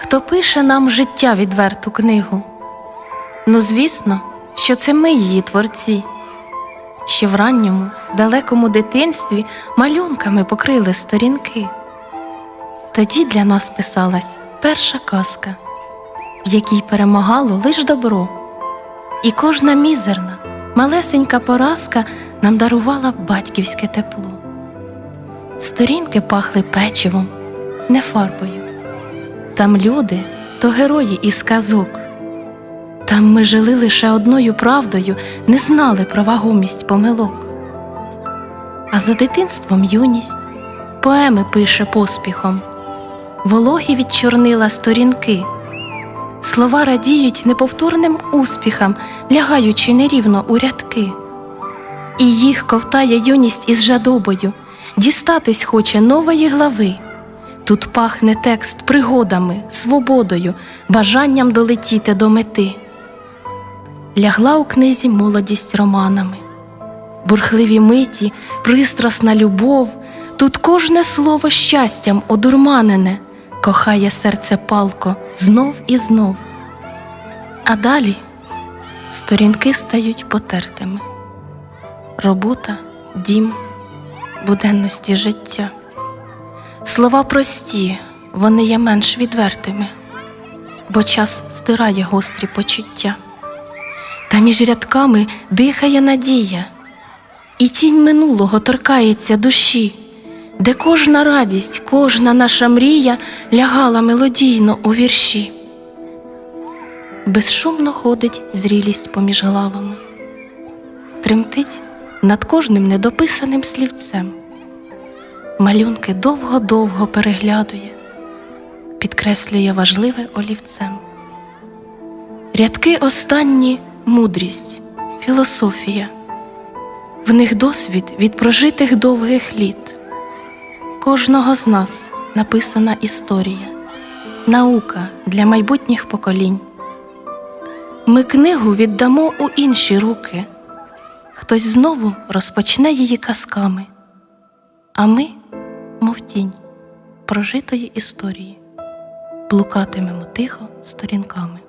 хто пише нам життя відверту книгу. Ну, звісно, що це ми її творці. Ще в ранньому, далекому дитинстві малюнками покрили сторінки. Тоді для нас писалась перша казка, в якій перемагало лиш добро, і кожна мізерна, малесенька поразка нам дарувала батьківське тепло. Сторінки пахли печивом, не фарбою. Там люди то герої із казок. Там ми жили лише одною правдою, не знали про вагомість помилок. А за дитинством юність поеми пише поспіхом, вологі від чорнила сторінки, слова радіють неповторним успіхам, лягаючи нерівно у рядки. І їх ковтає юність із жадобою, дістатись хоче нової глави. Тут пахне текст пригодами, свободою, бажанням долетіти до мети. Лягла у книзі молодість романами, бурхливі миті, пристрасна любов, тут кожне слово щастям одурманене, кохає серце палко знов і знов. А далі сторінки стають потертими. Робота, дім, буденності життя. Слова прості, вони є менш відвертими, бо час стирає гострі почуття. Та між рядками дихає надія, і тінь минулого торкається душі, де кожна радість, кожна наша мрія лягала мелодійно у вірші. Безшумно ходить зрілість поміж главами, тремтить над кожним недописаним слівцем малюнки довго-довго переглядує, підкреслює важливе олівцем. Рядки останні мудрість, філософія, в них досвід від прожитих довгих літ. Кожного з нас написана історія, наука для майбутніх поколінь. Ми книгу віддамо у інші руки, хтось знову розпочне її казками, а ми мов тінь прожитої історії, блукатимемо тихо сторінками.